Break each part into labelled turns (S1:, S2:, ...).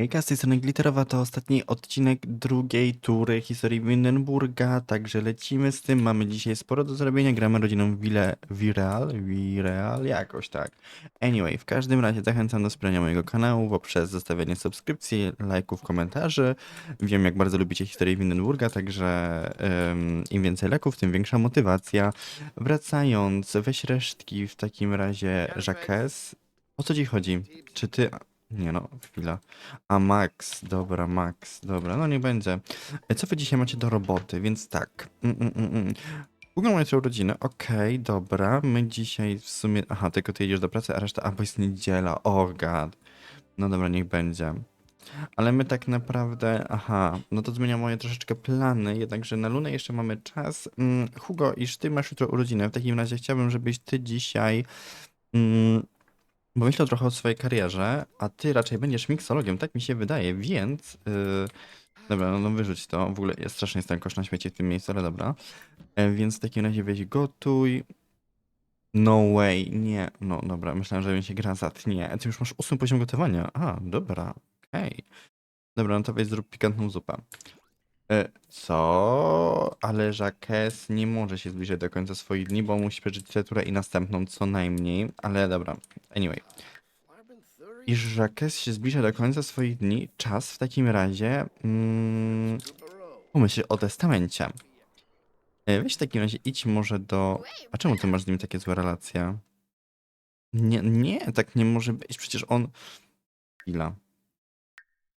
S1: Hejka, z tej strony Glitterowa to ostatni odcinek drugiej tury historii Windenburga, także lecimy z tym. Mamy dzisiaj sporo do zrobienia, gramy rodziną Wile, Vireal, Vireal, jakoś tak. Anyway, w każdym razie zachęcam do wspierania mojego kanału poprzez zostawianie subskrypcji, lajków, komentarzy. Wiem, jak bardzo lubicie historię Windenburga, także em, im więcej lajków, tym większa motywacja. Wracając, weź resztki w takim razie Jacques. O co ci chodzi? Czy ty... Nie no, chwila. A Max, dobra, Max, dobra, no nie będzie. E, Co wy dzisiaj macie do roboty, więc tak. Mm, mm, mm, mm. Google macie urodziny, okej, dobra. My dzisiaj w sumie. Aha, tylko ty jedziesz do pracy, a reszta. A bo jest niedziela, oh god. No dobra, niech będzie. Ale my tak naprawdę. Aha, no to zmienia moje troszeczkę plany, jednakże na Lunę jeszcze mamy czas. Mm, Hugo, iż ty masz jutro urodziny. W takim razie chciałbym, żebyś ty dzisiaj. Mm, bo myślę trochę o swojej karierze, a ty raczej będziesz miksologiem, tak mi się wydaje, więc. Yy... Dobra, no, no wyrzuć to. W ogóle jest strasznie jest ten kosz na śmieci w tym miejscu, ale dobra. E, więc w takim razie weź gotuj. No way, nie. No dobra, myślałem, że mi się gra zatnie. Ty już masz ósmy poziom gotowania. A, dobra, okej. Dobra, no to weź zrób pikantną zupę. E, co? Ale Jacques nie może się zbliżać do końca swoich dni, bo musi przeżyć tę turę i następną co najmniej. Ale dobra, anyway. Iż Jacques się zbliża do końca swoich dni, czas w takim razie mm, pomyśl o testamencie. E, Weź w takim razie idź może do... A czemu ty masz z nim takie złe relacje? Nie, nie, tak nie może być, przecież on... Chwila.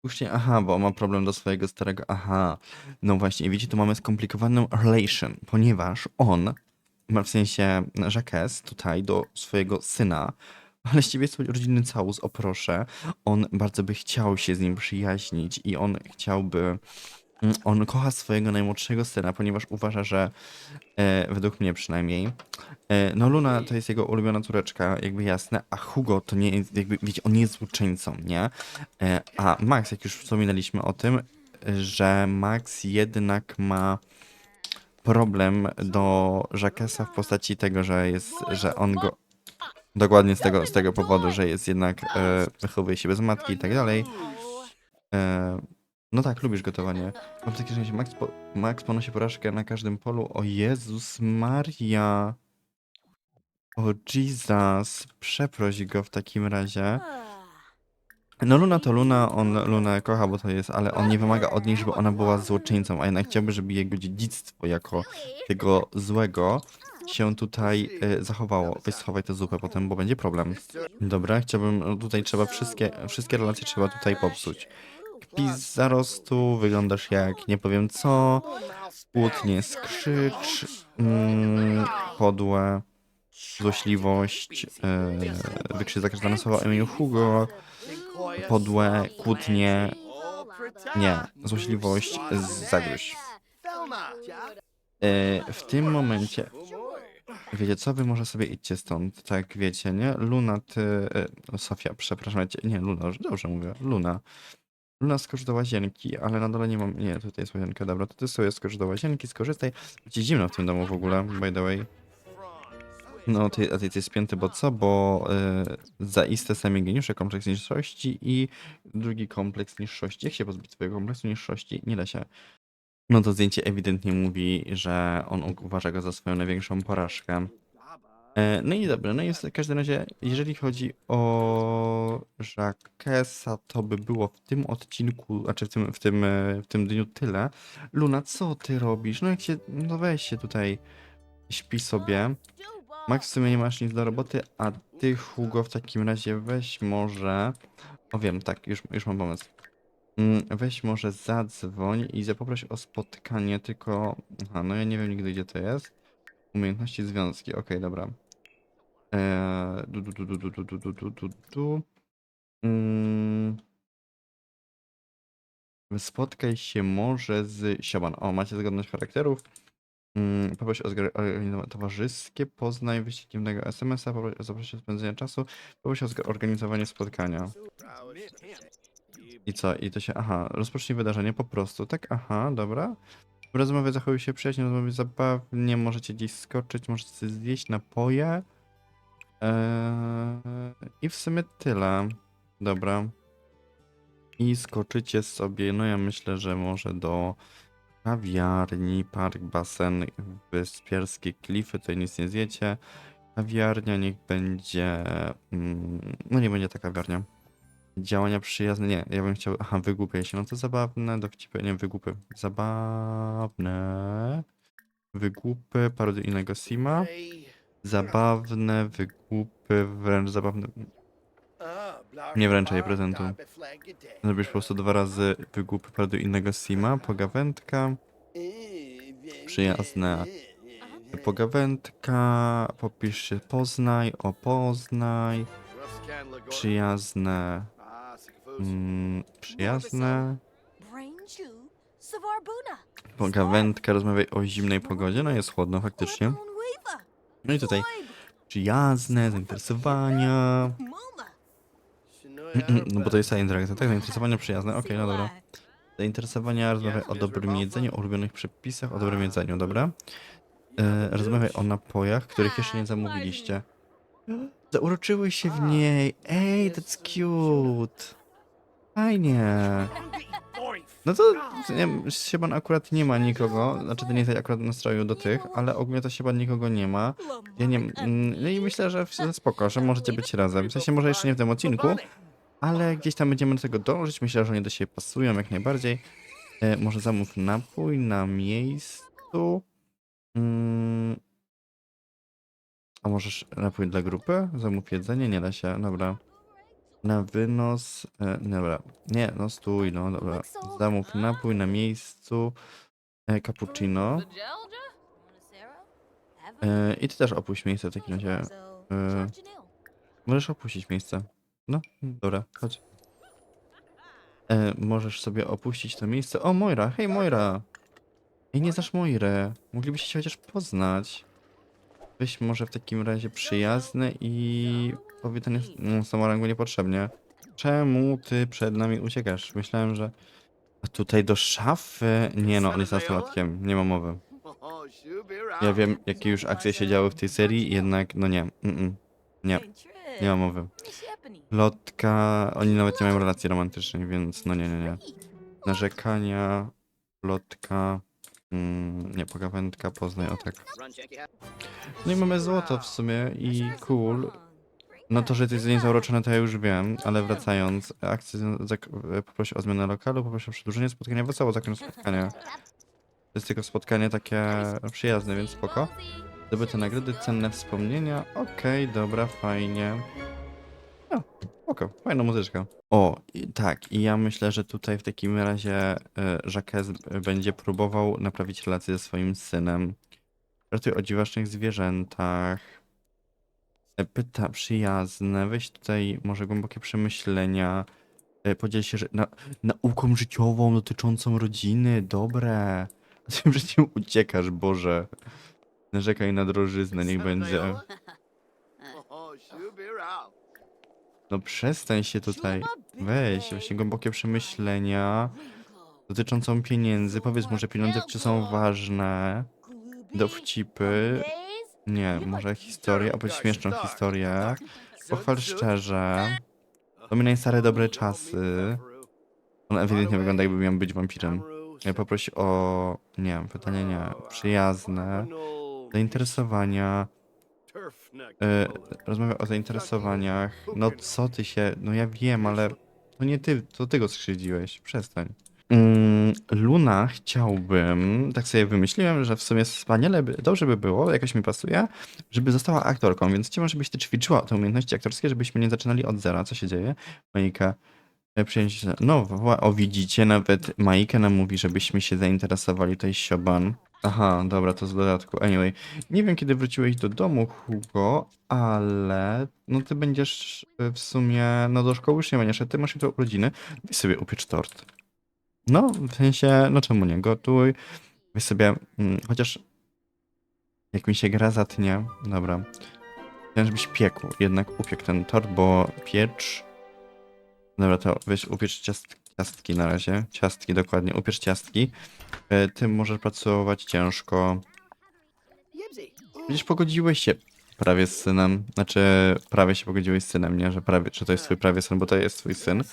S1: Puśćcie, aha, bo ma problem do swojego starego, aha. No właśnie, widzicie, tu mamy skomplikowaną relation, ponieważ on, ma w sensie Jacques tutaj do swojego syna, ale z ciebie jest rodzinny całus, o proszę. On bardzo by chciał się z nim przyjaźnić i on chciałby. Mm, On kocha swojego najmłodszego syna, ponieważ uważa, że e, według mnie przynajmniej. E, no, Luna to jest jego ulubiona córeczka, jakby jasne, a Hugo to nie jest, jakby, wiecie, on nie jest złoczyńcą, nie? E, a Max, jak już wspominaliśmy o tym, że Max jednak ma problem do Jacquesa w postaci tego, że jest, że on go Dokładnie z tego, z tego powodu, że jest jednak, e, wychowuje się bez matki i tak dalej. E, no tak, lubisz gotowanie. Mam takie że Max, po, Max ponosi porażkę na każdym polu. O Jezus Maria. O Jesus. Przeproś go w takim razie. No Luna to Luna, on Lunę kocha, bo to jest, ale on nie wymaga od niej, żeby ona była złoczyńcą, a jednak chciałby, żeby jego dziedzictwo jako tego złego się tutaj e, zachowało. Weź schowaj tę zupę potem, bo będzie problem. Dobra, chciałbym, tutaj trzeba wszystkie, wszystkie relacje trzeba tutaj popsuć. Kpi z zarostu, wyglądasz jak nie powiem co, kłótnie, skrzycz, mm, podłe, złośliwość, e, wykrzycz za każde słowo o imieniu Hugo, podłe, kłótnie, nie, złośliwość, zagryź. E, w tym momencie Wiecie co, wy może sobie idźcie stąd, tak wiecie, nie? Luna, ty... e, Sofia, przepraszam, nie, Luna, dobrze mówię, Luna. Luna, skocz do łazienki, ale na dole nie mam... Nie, tutaj jest łazienka, dobra, to ty sobie skocz do łazienki, skorzystaj. Ci zimno w tym domu w ogóle, by the way. No, ty, a ty jesteś spięty, bo co? Bo y, zaiste sami geniusze, kompleks niższości i drugi kompleks niższości. Jak się pozbyć swojego kompleksu niższości? Nie da się. No to zdjęcie ewidentnie mówi, że on uważa go za swoją największą porażkę. E, No i dobra, no i w każdym razie, jeżeli chodzi o Jacquesa, to by było w tym odcinku, znaczy w tym, w tym, e, w tym dniu tyle. Luna, co ty robisz? No jak się, no weź się tutaj, śpi sobie. Max, w sumie nie masz nic do roboty, a ty, Hugo, w takim razie weź może... O wiem, tak, już, już mam pomysł. Mm, Weź może zadzwoń i zapoproś o spotkanie, tylko... Aha, no ja nie wiem nigdy gdzie to jest. Umiejętności związki, okej, dobra. Eee, du, du, du, du, du, du, du, du. Mm. Spotkaj się może z Sioban. O, macie zgodność charakterów. Mm, Poproś o zgr- organizowanie towarzyskie, poznaj wyścigniętego SMS-a, poproś o zaproszenie spędzenia czasu, poproś o zg- organizowanie spotkania. I co? I to się. Aha, rozpocznij wydarzenie po prostu. Tak, aha, dobra. W rozmowie zachowuj się przyjaźnie, rozmowie zabawnie, możecie gdzieś skoczyć, możecie zjeść napoje. Eee, I w sumie tyle. Dobra. i skoczycie sobie, no ja myślę, że może do kawiarni, park, basen, wyspierskie klify, tutaj nic nie zjecie. Kawiarnia niech będzie, mm, no nie będzie ta kawiarnia. Działania przyjazne, nie, ja bym chciał, aha, wygłupie się, no to zabawne, dowcipy, nie, wygłupy, zabawne, wygłupy, parodyjnego Sima, zabawne, wygłupy, wręcz zabawne,
S2: Nie wręczaj prezentu.
S1: Zrobisz po prostu dwa razy wygłupy paradu innego Sima, pogawędka,
S2: Przyjazne.
S1: pogawędka, popisz się Poznaj, o Poznaj, przyjazne, mm, przyjazne, pogawędka, rozmawiaj o zimnej pogodzie, no jest chłodno faktycznie. No i tutaj przyjazne, zainteresowania, no bo to jest ta interakcja, tak, zainteresowania przyjazne, okej, no dobra. Zainteresowania, rozmawiaj o dobrym jedzeniu, o ulubionych przepisach, o dobrym jedzeniu, dobra? E, rozmawiaj o napojach, których jeszcze nie zamówiliście. Zauroczyły się w niej. Ej, that's cute. Fajnie. No to nie, wiem, Sieban akurat nie ma nikogo, znaczy to nie jest akurat nastroju do tych, ale ogólnie to Sieban nikogo nie ma. Ja nie, no i myślę, że spoko, że możecie być razem. W sensie może jeszcze nie w tym odcinku, ale gdzieś tam będziemy do tego dążyć. Myślę, że oni do siebie pasują jak najbardziej. E, może zamów napój na miejscu. Mm. A możesz napój dla grupy? Zamów jedzenie? Nie da się, dobra. Na wynos. E, dobra. Nie, no stój, no dobra. Zamów napój na miejscu. E, cappuccino. E, I ty też opuść miejsce w takim razie. E, możesz opuścić miejsce. No, dobra, chodź. E, możesz sobie opuścić to miejsce. O, Moira, hej Moira! Ej, nie znasz Moirę. Moglibyście się chociaż poznać. Weź może w takim razie przyjazny i jest no, samorangu niepotrzebnie. Czemu ty przed nami uciekasz? Myślałem, że... A tutaj do szafy? Nie no, on jest nastolatkiem, nie ma mowy. Ja wiem, jakie już akcje się działy w tej serii, jednak no nie. Nie, nie ma mowy. Lotka, oni nawet nie mają relacji romantycznej, więc no nie, nie, nie. Narzekania, lotka, mm, nie, pogawędka, poznaj, o tak. No i mamy złoto w sumie i cool. No to, że to jest niezauroczone, to ja już wiem, ale wracając, akcja poprosi o zmianę lokalu, poprosi o przedłużenie spotkania, wesoło zakończę spotkanie. To jest tylko spotkanie takie przyjazne, więc spoko. Zdobyte nagrody, cenne wspomnienia, okej, dobra, fajnie. No, spoko, fajna muzyczka. O, i, tak, i ja myślę, że tutaj w takim razie y, Jacques będzie próbował naprawić relację ze swoim synem. Ratuj o dziwacznych zwierzętach. Pyta przyjazne, weź tutaj może głębokie przemyślenia. E, Podziel się że na, nauką życiową dotyczącą rodziny, dobre. A ty przed nim uciekasz, Boże. Narzekaj na drożyznę, niech będzie. No przestań się tutaj. Weź, właśnie głębokie przemyślenia dotyczącą pieniędzy. Powiedz mu, że pieniądze czy są ważne. Dowcipy. Nie, może historię, opowiedz śmieszną historię. Pochwal szczerze. Wspominaj stare dobre czasy. On ewidentnie wygląda jakby miał być wampirem. Ja poprosi o... nie, pytanie nie. Przyjazne. Zainteresowania. E, rozmawia o zainteresowaniach. No co ty się... No ja wiem, ale... To nie ty, to ty go skrzywdziłeś. Przestań. Mm, Luna chciałbym, tak sobie wymyśliłem, że w sumie wspaniale, by, dobrze by było, jakoś mi pasuje, żeby została aktorką, więc chciałbym, żebyś ty ćwiczyła te umiejętności aktorskie, żebyśmy nie zaczynali od zera. Co się dzieje? Monika, e, przyjęcie. No, o widzicie, nawet Majka nam mówi, żebyśmy się zainteresowali tej sioban. Aha, dobra, to z dodatku. Anyway, nie wiem, kiedy wróciłeś do domu, Hugo, ale no ty będziesz w sumie, no do szkoły już nie będziesz, a ty masz jutro urodziny, weź sobie upiecz tort. No, w sensie, no czemu nie, gotuj, weź sobie, mm, chociaż jak mi się gra zatnie, dobra, chciałem, żebyś piekł, jednak upiekł ten tort, bo piecz, dobra, to weź upiecz ciast, ciastki na razie, ciastki dokładnie, upiecz ciastki, E, ty możesz pracować ciężko, Przecież pogodziłeś się prawie z synem. Znaczy, prawie się pogodziłeś z synem, nie? Że prawie, że to jest twój prawie syn, bo to jest twój syn.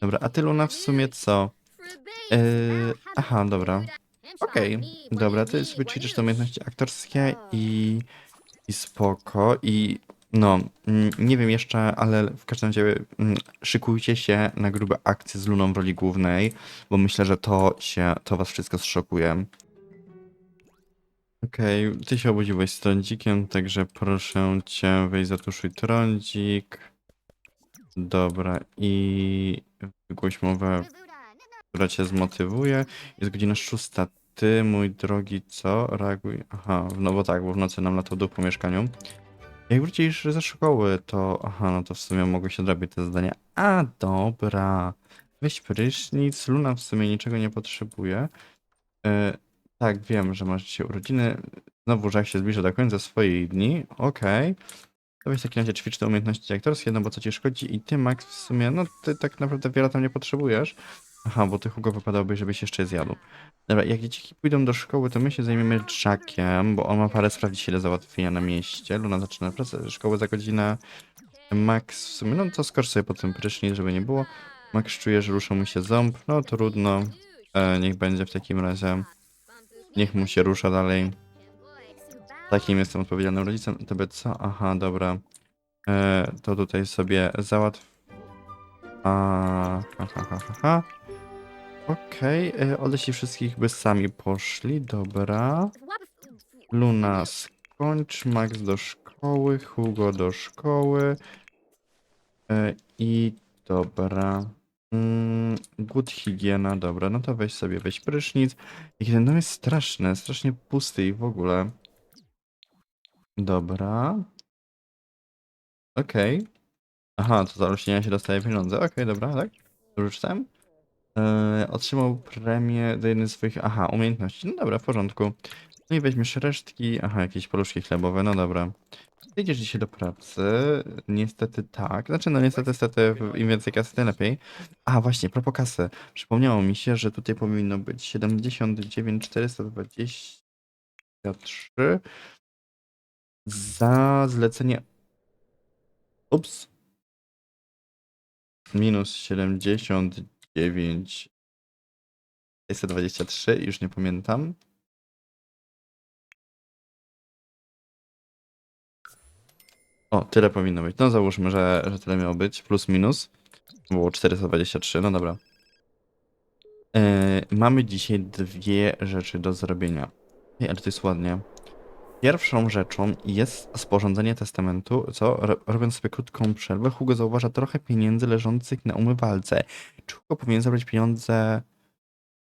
S1: Dobra, a ty Luna w sumie co? Yy, aha, dobra. Okej, dobra, ty sobie ćwiczysz te umiejętności aktorskie i, i spoko. I no, nie wiem jeszcze, ale w każdym razie mm, szykujcie się na grube akcje z Luną w roli głównej, bo myślę, że to się, to was wszystko zszokuje. Okej, ty się obudziłeś z trądzikiem, także proszę cię, weź zatuszuj trądzik. Dobra, i wygłoś mowę, która cię zmotywuje. Jest godzina szósta. Ty, mój drogi, co? Reaguj. Aha, no bo tak, bo w nocy nam latał duch po mieszkaniu. Jak wrócisz ze szkoły, to. Aha, no to w sumie mogę się zrobić te zadania. A, dobra. Weź prysznic. Luna w sumie niczego nie potrzebuje. E, tak, wiem, że masz dzisiaj urodziny. Znowu, że jak się zbliża do końca swojej dni. Okej. To weź w takim razie ćwicz umiejętności aktorskie, no bo co ci szkodzi i ty, Max, w sumie, no ty tak naprawdę wiele tam nie potrzebujesz. Aha, bo ty Hugo wypadałoby, żebyś jeszcze zjadł. Dobra, jak dzieciaki pójdą do szkoły, to my się zajmiemy Jackiem, bo on ma parę spraw dzisiaj do załatwienia na mieście. Luna zaczyna pracę szkoły za godzinę. Max w sumie, no to skocz sobie po tym prysznic, żeby nie było. Max czuje, że rusza mu się ząb, no trudno. E, niech będzie w takim razie. Niech mu się rusza dalej. Takim jestem odpowiedzialnym rodzicem. Tobie co? Aha, dobra. E, to tutaj sobie załatw. A, ha, ha, ha, ha. Okej, okay. odeszli wszystkich by sami poszli, dobra. Luna skończ, Max do szkoły, Hugo do szkoły. E, I dobra. Mm, good higiena, dobra, no to weź sobie, weź prysznic. Jaki ten dom jest straszny, strasznie pusty i w ogóle. Dobra. Okej. Aha, to za się dostaje pieniądze. Okej, dobra, tak? Dobrze czytałem? Eee, otrzymał premię do jednej z swoich, aha, umiejętności. No dobra, w porządku. No i weźmiesz resztki, aha, jakieś paluszki chlebowe, no dobra. Idziesz dzisiaj do pracy, niestety tak. Znaczy, no niestety, niestety, im więcej kasy, tym lepiej. A właśnie, propos kasy. Przypomniało mi się, że tutaj powinno być 79 423 za zlecenie. Ups. Minus 79 623, już nie pamiętam. O, tyle powinno być. No załóżmy, że, że tyle miało być. Plus minus. Było 423, no dobra. Yy, mamy dzisiaj dwie rzeczy do zrobienia. Ej, ale to jest ładnie. Pierwszą rzeczą jest sporządzenie testamentu, co ro- robiąc sobie krótką przerwę, Hugo zauważa trochę pieniędzy leżących na umywalce. Czy Hugo powinien zabrać pieniądze?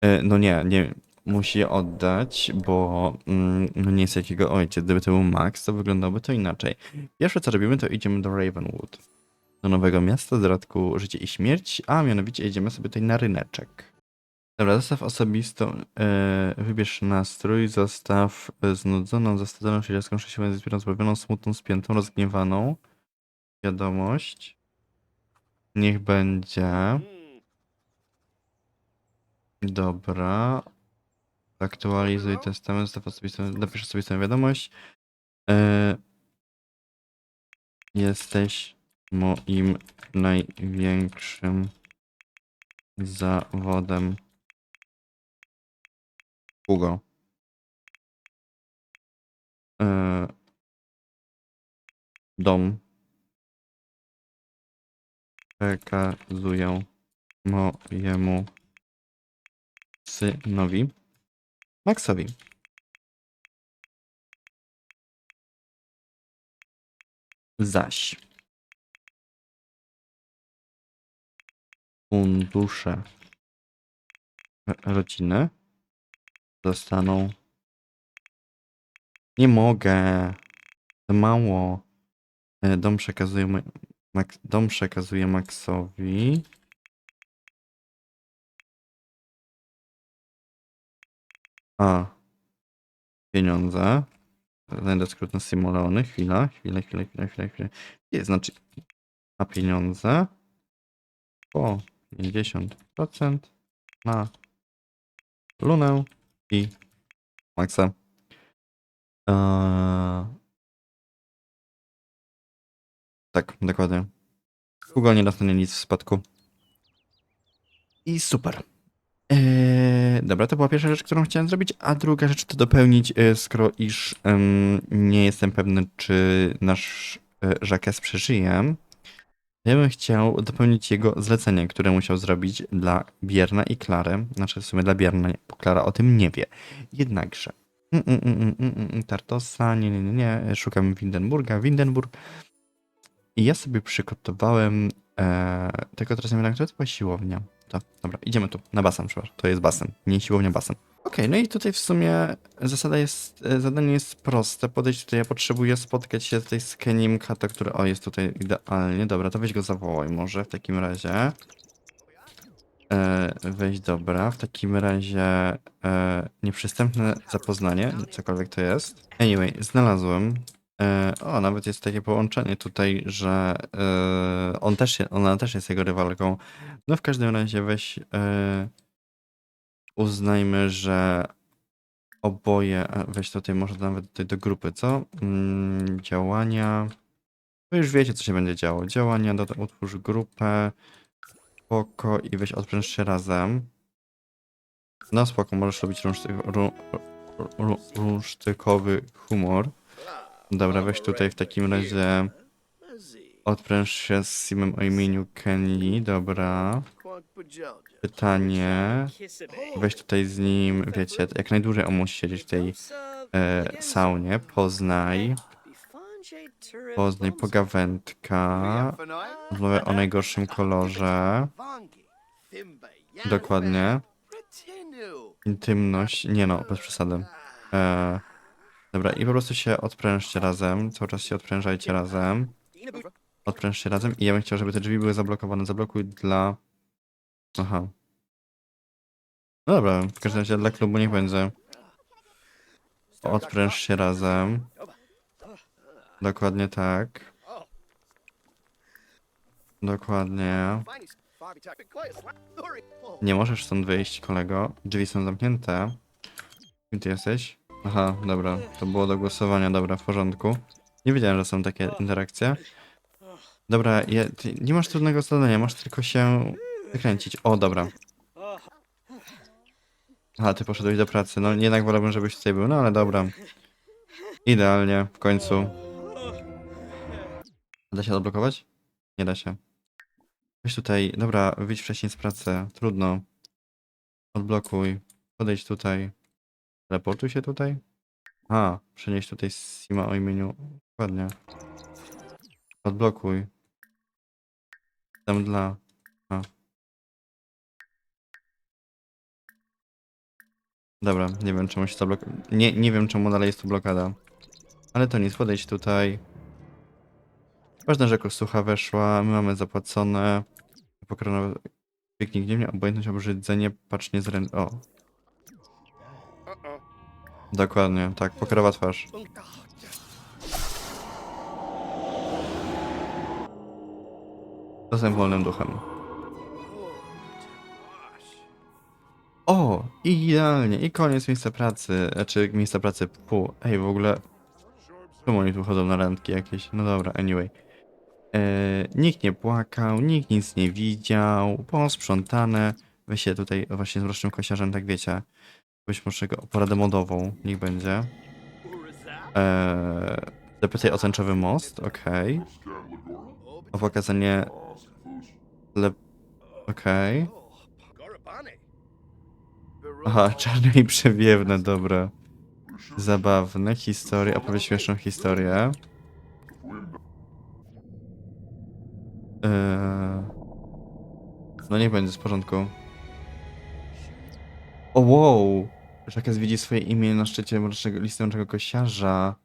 S1: E, No nie, nie. Musi je oddać, bo mm, no nie jest jakiego ojciec. Gdyby to był Max, to wyglądałoby to inaczej. Pierwsze co robimy, to idziemy do Ravenwood. Do nowego miasta, z dodatku Życie i Śmierć, a mianowicie idziemy sobie tutaj na ryneczek. Dobra, zostaw osobistą, e, wybierz nastrój, zostaw znudzoną, zastawioną siedziaską, sześciową, zbierą, zbawioną, smutną, spiętą, rozgniewaną. Wiadomość. Niech będzie. Dobra. Aktualizuj testament, zostaw osobistą, napisz osobistą wiadomość. E, jesteś moim największym zawodem. Hugo. E, dom. Przekazuję mojemu synowi. Maxowi. Zaś. Fundusze rodziny zostaną. Nie mogę. Mało. E, Dom przekazuje, Max, dom przekazuje Maxowi. A. Pieniądze. Znajdę skrót na Simulony. Chwila, chwila, chwila, chwila, chwila, chwila. Jest, znaczy. A pieniądze. Po 50% na Lunę i Maxa. Eee... Tak, dokładnie. Hugo nie dostanie nic w spadku. I super. Eee, dobra, to była pierwsza rzecz, którą chciałem zrobić, a druga rzecz to dopełnić, e, skoro iż nie jestem pewny, czy nasz e, Jacques przeżyje. Ja bym chciał dopełnić jego zlecenie, które musiał zrobić dla Bierna i Klary. Znaczy w sumie dla Bierna, bo Klara o tym nie wie. Jednakże. Mm, mm, mm, Tartosa, nie, nie, nie, nie. Szukam Windenburga, Windenburg. I ja sobie przygotowałem. E, tylko teraz nie wiem, jak to była siłownia. To, dobra, idziemy tu, na basen, przepraszam. To jest basen, nie siłownia, basen. Okej, no i tutaj w sumie zasada jest, e, zadanie jest proste. Podejść tutaj, ja potrzebuję spotkać się tutaj z Keniem Kato, który, o, jest tutaj idealnie. Dobra, to weź go zawołaj może w takim razie. E, weź, dobra, w takim razie e, nieprzystępne zapoznanie, cokolwiek to jest. Anyway, znalazłem. E, o, nawet jest takie połączenie tutaj, że e, on też, ona też jest jego rywalką. No w każdym razie weź e, uznajmy, że oboje, weź tutaj może nawet tutaj do grupy, co? Mm, działania. Wy już wiecie, co się będzie działo. Działania, doda, utwórz grupę, spoko i weź odpręż się razem. No spoko, możesz robić rąsztyk, ru, ru, rąsztykowy humor. Dobra, weź tutaj w takim razie odpręż się z Simem o imieniu Kenny, dobra. Pytanie. Weź tutaj z nim, wiecie, jak najdłużej on musi siedzieć w tej e, saunie. Poznaj. Poznaj pogawędka. Rozmowę o najgorszym kolorze. Dokładnie. Intymność. Nie no, bez przesady. E, dobra, i po prostu się odprężcie razem. Cały czas się odprężajcie razem. Odprężcie razem. I ja bym chciał, żeby te drzwi były zablokowane. Zablokuj dla. Aha. No dobra, w każdym razie dla klubu niech będzie. Odpręż się razem. Dokładnie tak. Dokładnie. Nie możesz stąd wyjść, kolego. Drzwi są zamknięte. Gdzie jesteś? Aha, dobra. To było do głosowania, dobra, w porządku. Nie wiedziałem, że są takie interakcje. Dobra, je, nie masz trudnego zadania, masz tylko się wykręcić. O, dobra. Aha, ty poszedłeś do pracy. No jednak wolałbym, żebyś tutaj był, no ale dobra. Idealnie, w końcu. Da się odblokować? Nie da się. Weź tutaj, dobra, wyjdź wcześniej z pracy. Trudno. Odblokuj. Podejdź tutaj. Teleportuj się tutaj. A, przenieś tutaj Sima o imieniu. Dokładnie. Odblokuj. Tam dla. A. Dobra, nie wiem czemu się to blok... Nie, nie wiem czemu dalej jest tu blokada. Ale to nic, podejdź tutaj. Ważne, że Kosucha weszła, my mamy zapłacone. Pokrona... Piknik dziennie, obojętność, obrzydzenie, patrz nie zrę... O, dokładnie, tak, pokrowa twarz. Czasem wolnym duchem. O, idealnie, i koniec miejsca pracy, znaczy miejsca pracy pół. Ej, w ogóle, czemu oni tu chodzą na randki jakieś? No dobra, anyway. E, nikt nie płakał, nikt nic nie widział, posprzątane. Weź się tutaj właśnie z mrocznym kosiarzem, tak wiecie. Weź może go poradę modową, niech będzie. E, zapytaj o tęczowy most, okej. O pokazanie... Le... Okej. Aha, czarne i przewiewne, dobra. Zabawne historie, opowiedz śmieszną historię. Eee... No niech będzie, z porządku. O wow! Jacques widzi swoje imię na szczycie mrocznego, listy mrocznego kosiarza.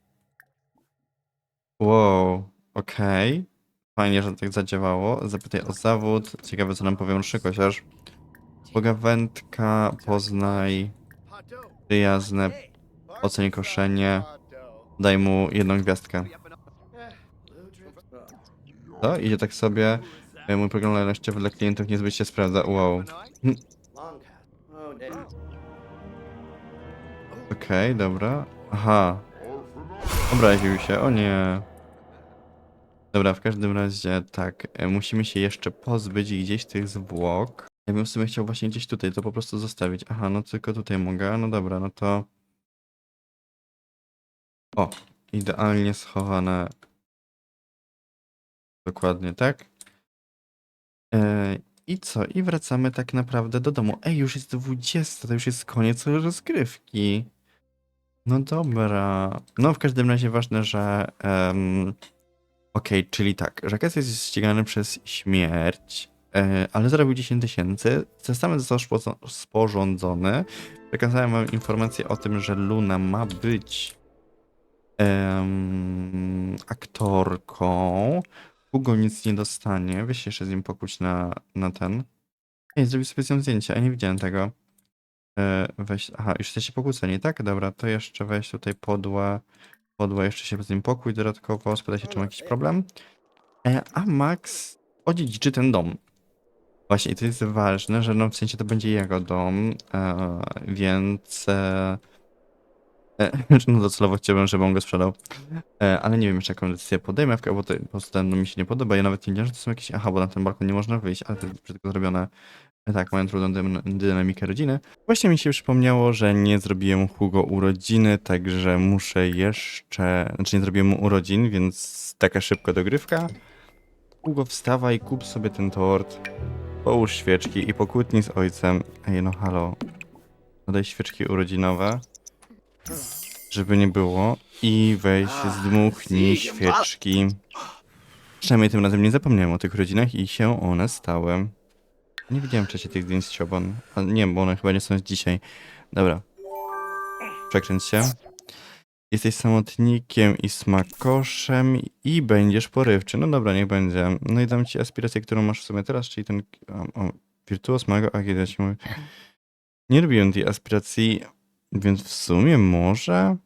S1: Wow, okej. Fajnie, że tak zadziałało. Zapytaj o zawód. Ciekawe, co nam powie mroczny kosiarz. Pogawędka, poznaj, przyjazne, oceń koszenie. Daj mu jedną gwiazdkę. To idzie tak sobie. e, Mój program lojalnościowy dla klientów niezbyt się sprawdza. Wow. Okej, dobra. Aha. Obraził się, o nie. Dobra, w każdym razie tak. e, Musimy się jeszcze pozbyć gdzieś tych zwłok. Ja bym w sumie chciał właśnie gdzieś tutaj to po prostu zostawić. Aha, no tylko tutaj mogę. No dobra, no to... O, idealnie schowane. Dokładnie, tak? E, I co? I wracamy tak naprawdę do domu. Ej, już jest 20, to już jest koniec rozgrywki. No dobra. No w każdym razie ważne, że... em, Okej, czyli tak, Żakes jest ścigany przez śmierć, e, ale zarobił 10 tysięcy. Testament został sporządzony. Przekazałem wam informację o tym, że Luna ma być em, aktorką. Hugo nic nie dostanie. Weź się jeszcze z nim pokłóć na, na ten. Ej, zrobił sobie z nią zdjęcie, a nie widziałem tego. E, weź, aha, już jesteście pokłóceni, tak? Dobra, to jeszcze weź tutaj podłe. Podłe, jeszcze się z nim pokój dodatkowo, spytaj się, czy ma jakiś problem. E, a Max odziedziczy ten dom. Właśnie, i to jest ważne, że no w sensie to będzie jego dom, e, więc... E, e, no docelowo chciałbym, żeby on go sprzedał. E, ale nie wiem jeszcze jaką decyzję podejmę, bo to po prostu ten mi się nie podoba. Ja nawet nie wiedziałem, że to są jakieś... Aha, bo na ten balkon nie można wyjść, ale to jest brzydko zrobione. Tak, mają trudną dym- dynamikę rodziny. Właśnie mi się przypomniało, że nie zrobiłem Hugo urodziny, także muszę jeszcze... Znaczy nie zrobiłem mu urodzin, więc taka szybka dogrywka. Hugo, wstawaj, kup sobie ten tort, połóż świeczki i pokłótnij z ojcem. Ej, no halo. Dodaj świeczki urodzinowe, żeby nie było. I weź, zdmuchnij świeczki. Przynajmniej tym razem nie zapomniałem o tych rodzinach i się one stały. Nie widziałem wcześniej tych zdjęć z Ciobon. A nie, bo one chyba nie są z dzisiaj. Dobra. Przekręć się. Jesteś samotnikiem i smakoszem i będziesz porywczy. No dobra, niech będzie. No i dam ci aspirację, którą masz w sumie teraz, czyli ten o, o, Virtuos Mago. A kiedy ja. Nie lubiłem tej aspiracji, więc w sumie może.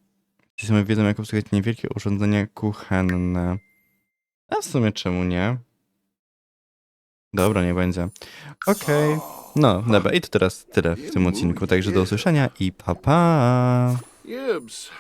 S1: Ci same wiedzą, jak obsługiwać niewielkie urządzenia kuchenne. A w sumie czemu nie? Dobra, nie będzie. Okej. No, dobra, i to teraz tyle w tym odcinku. Także do usłyszenia i pa pa!
S2: Gibbs,